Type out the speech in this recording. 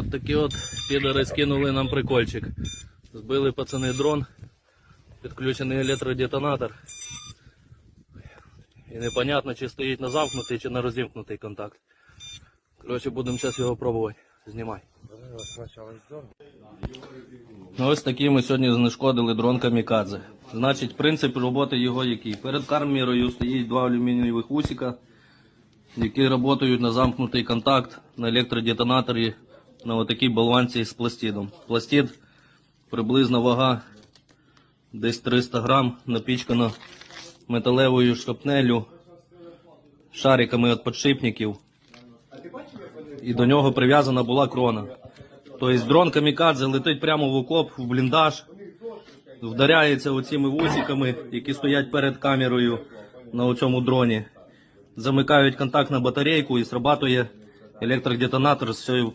От такі от підари скинули нам прикольчик. Збили пацани дрон, підключений електродетонатор. І непонятно, чи стоїть на замкнутий, чи на розімкнутий контакт. Коротше, будемо зараз його пробувати. Знімай. Ну, ось такий ми сьогодні знешкодили дрон Камікадзе. Значить, принцип роботи його який. Перед камерою стоїть два алюмінієвих усика, які працюють на замкнутий контакт на електродетонаторі на отакій болванці з пластидом. Пластид приблизна вага десь 300 грам, напічкана металевою шкапнелю, шариками від подшипників. І до нього прив'язана була крона. Тобто дрон камікадзе летить прямо в окоп, в бліндаж, вдаряється оціми вусиками, які стоять перед камерою на цьому дроні. Замикають контакт на батарейку і срабатує електродетонатор з цією